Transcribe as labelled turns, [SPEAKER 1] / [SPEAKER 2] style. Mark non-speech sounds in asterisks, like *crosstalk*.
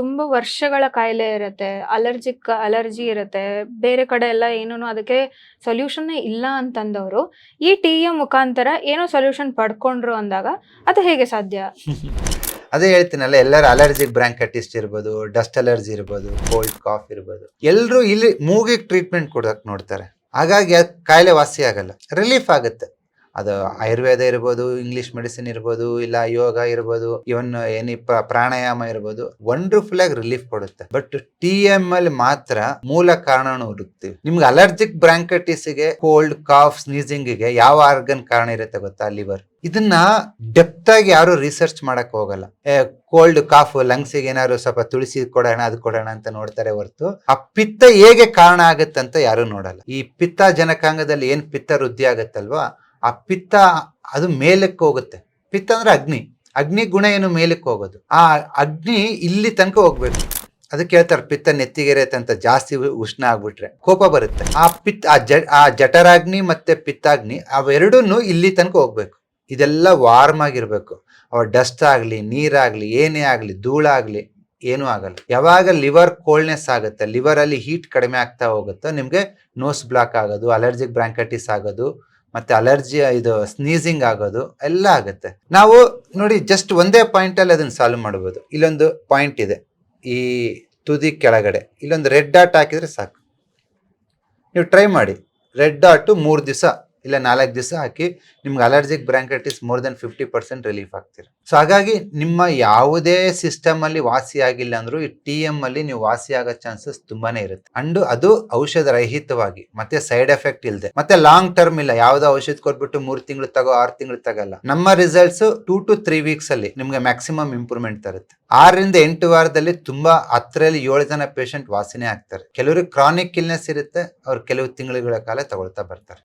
[SPEAKER 1] ತುಂಬಾ ವರ್ಷಗಳ ಕಾಯಿಲೆ ಇರುತ್ತೆ ಅಲರ್ಜಿಕ್ ಅಲರ್ಜಿ ಇರುತ್ತೆ, ಬೇರೆ ಕಡೆ ಎಲ್ಲ ಏನೂ ಅದಕ್ಕೆ ಸೊಲ್ಯೂಷನ್ ಇಲ್ಲ ಅಂತಂದವರು, ಈ ಟಿ ಎ ಮುಖಾಂತರ ಏನೋ ಸೊಲ್ಯೂಷನ್ ಪಡ್ಕೊಂಡ್ರು ಅಂದಾಗ ಅದು ಹೇಗೆ ಸಾಧ್ಯ? *laughs*
[SPEAKER 2] ಅದೇ ಹೇಳ್ತೀನಲ್ಲ, ಎಲ್ಲರೂ ಅಲರ್ಜಿಕ್ ಬ್ರಾಂಕಟಿಸ್ಟ್ ಇರ್ಬೋದು ಡಸ್ಟ್ ಅಲರ್ಜಿ ಇರ್ಬೋದು ಕೋಲ್ಡ್ ಕಾಫ್ ಇರ್ಬೋದು. ಎಲ್ಲರೂ ಇಲ್ಲಿ ಮೂಗಿಗೆ ಟ್ರೀಟ್ಮೆಂಟ್ ಕೊಡೋಕೆ ನೋಡ್ತಾರೆ. ಹಾಗಾಗಿ ಕಾಯಿಲೆ ವಾಸಿ ಆಗಲ್ಲ ರಿಲೀಫ್ ಆಗುತ್ತೆ. ಅದು ಆಯುರ್ವೇದ ಇರ್ಬೋದು ಇಂಗ್ಲಿಷ್ ಮೆಡಿಸಿನ್ ಇರ್ಬೋದು, ಇಲ್ಲ ಯೋಗ ಇರ್ಬೋದು ಇವನ್ ಏನಿ ಪ್ರ- ಪ್ರಾಣಾಯಾಮ ಇರ್ಬೋದು ವಂಡರ್ಫುಲ್ ಆಗಿ ರಿಲೀಫ್ ಕೊಡುತ್ತೆ. ಬಟ್ ಟಿ ಎಂ ಅಲ್ಲಿ ಮಾತ್ರ ಮೂಲ ಕಾರಣ ಹುಡುಕ್ತಿವಿ ನಿಮ್ಗೆ ಅಲರ್ಜಿಕ್ ಬ್ರಾಂಕೈಟಿಸ್ಗೆ ಕೋಲ್ಡ್ ಕಾಫ್ ಸ್ನೀಸಿಂಗಿಗೆ ಯಾವ ಆರ್ಗನ್ ಕಾರಣ ಇರುತ್ತೆ ಗೊತ್ತಾ? ಲಿವರ್ ಇದನ್ನ ಡೆಪ್ತ್ ಆಗಿ ಯಾರು ರಿಸರ್ಚ್ ಮಾಡಕ್ ಹೋಗಲ್ಲ. ಕೋಲ್ಡ್ ಕಾಫ್ ಲಂಗ್ಸಿಗೆ ಏನಾದ್ರು ಸ್ವಲ್ಪ ತುಳಸಿ ಕೊಡೋಣ, ಅದು ಕೊಡೋಣ ಅಂತ ನೋಡ್ತಾರೆ ಹೊರತು, ಆ ಪಿತ್ತ ಹೇಗೆ ಕಾರಣ ಆಗುತ್ತಂತ ಯಾರು ನೋಡಲ್ಲ. ಈ ಪಿತ್ತ ಜನಕಾಂಗದಲ್ಲಿ ಏನ್ ಪಿತ್ತ ವೃದ್ಧಿ ಆಗುತ್ತಲ್ವಾ? ಆ ಪಿತ್ತ ಅದು ಮೇಲಕ್ಕೆ ಹೋಗುತ್ತೆ. ಪಿತ್ತ ಅಂದ್ರೆ ಅಗ್ನಿ. ಅಗ್ನಿ ಗುಣ ಏನು ಮೇಲಕ್ಕೆ ಹೋಗೋದು? ಆ ಅಗ್ನಿ ಇಲ್ಲಿ ತನಕ ಹೋಗ್ಬೇಕು. ಅದಕ್ಕೆ ಹೇಳ್ತಾರೆ, ಪಿತ್ತ ನೆತ್ತಿಗೆರೆತೆ ಅಂತ ಜಾಸ್ತಿ ಉಷ್ಣ ಆಗ್ಬಿಟ್ರೆ ಕೋಪ ಬರುತ್ತೆ. ಆ ಪಿತ್ ಆ ಜ, ಆ ಜಠರಾಗ್ನಿ ಮತ್ತೆ ಪಿತ್ತಾಗ್ನಿ ಅವೆರಡೂ ಇಲ್ಲಿ ತನಕ ಹೋಗ್ಬೇಕು. ಇದೆಲ್ಲ ವಾರ್ಮ್ ಆಗಿರ್ಬೇಕು. ಅವ ಡಸ್ಟ್ ಆಗಲಿ, ನೀರಾಗ್ಲಿ, ಏನೇ ಆಗಲಿ ಧೂಳಾಗ್ಲಿ ಏನೂ ಆಗಲ್ಲ. ಯಾವಾಗ ಲಿವರ್ ಕೋಲ್ಡ್ನೆಸ್ ಆಗುತ್ತೆ ಲಿವರ್ ಅಲ್ಲಿ ಹೀಟ್ ಕಡಿಮೆ ಆಗ್ತಾ ಹೋಗುತ್ತೋ, ನಿಮಗೆ ನೋಸ್ ಬ್ಲಾಕ್ ಆಗೋದು, ಅಲರ್ಜಿಕ್ ಬ್ರಾಂಕೈಟಿಸ್ ಆಗೋದು ಮತ್ತೆ ಅಲರ್ಜಿ ಇದು ಸ್ನೀಸಿಂಗ್ ಆಗೋದು ಎಲ್ಲ ಆಗುತ್ತೆ. ನಾವು ನೋಡಿ ಜಸ್ಟ್ ಒಂದೇ ಪಾಯಿಂಟ್ ಅಲ್ಲಿ ಅದನ್ನ ಸಾಲ್ವ್ ಮಾಡ್ಬೋದು. ಇಲ್ಲೊಂದು ಪಾಯಿಂಟ್ ಇದೆ. ಈ ತುದಿ ಕೆಳಗಡೆ. ಇಲ್ಲೊಂದು ರೆಡ್ ಡಾಟ್ ಹಾಕಿದ್ರೆ ಸಾಕು. ನೀವು ಟ್ರೈ ಮಾಡಿ. ರೆಡ್ ಡಾಟು ಮೂರು ದಿವಸ ಇಲ್ಲ ನಾಲ್ಕು ದಿವಸ ಹಾಕಿ ನಿಮ್ಗೆ allergic bronchitis more than fifty percent relief ಆಗ್ತೀರ. So ಹಾಗಾಗಿ ನಿಮ್ಮ ಯಾವುದೇ ಸಿಸ್ಟಮ್ ಅಲ್ಲಿ ವಾಸಿ ಆಗಿಲ್ಲ ಅಂದ್ರೂ ಈ ಟಿ ಎಂ ಅಲ್ಲಿ ನೀವು ವಾಸಿ ಆಗೋ ಚಾನ್ಸಸ್ ತುಂಬಾನೇ ಇರುತ್ತೆ. ಅಂಡ್ ಅದು ಔಷಧ ರಹಿತವಾಗಿ, ಮತ್ತೆ ಸೈಡ್ ಎಫೆಕ್ಟ್ ಇಲ್ಲದೆ ಮತ್ತೆ ಲಾಂಗ್ ಟರ್ಮ್ ಇಲ್ಲ. ಯಾವ್ದೋ ಔಷಧ ಕೊಟ್ಬಿಟ್ಟು ಮೂರು ತಿಂಗಳು ತಗೋ, ಆರು ತಿಂಗಳು ತಗಲ್ಲ. ನಮ್ಮ results two to three weeks ಅಲ್ಲಿ ನಿಮ್ಗೆ ಮ್ಯಾಕ್ಸಿಮಮ್ ಇಂಪ್ರೂವ್ಮೆಂಟ್ ತರುತ್ತೆ. ಆರರಿಂದ ಎಂಟು ವಾರದಲ್ಲಿ ತುಂಬಾ ಹತ್ತರಲ್ಲಿ ಏಳು ಜನ ಪೇಷಂಟ್ ವಾಸಿನೇ ಆಗ್ತಾರೆ. ಕೆಲವರು ಕ್ರಾನಿಕ್ ಇಲ್ನೆಸ್ ಇರುತ್ತೆ, ಅವ್ರು ಕೆಲವು ತಿಂಗಳುಗಳ ಕಾಲ ತಗೊಳ್ತಾ ಬರ್ತಾರೆ.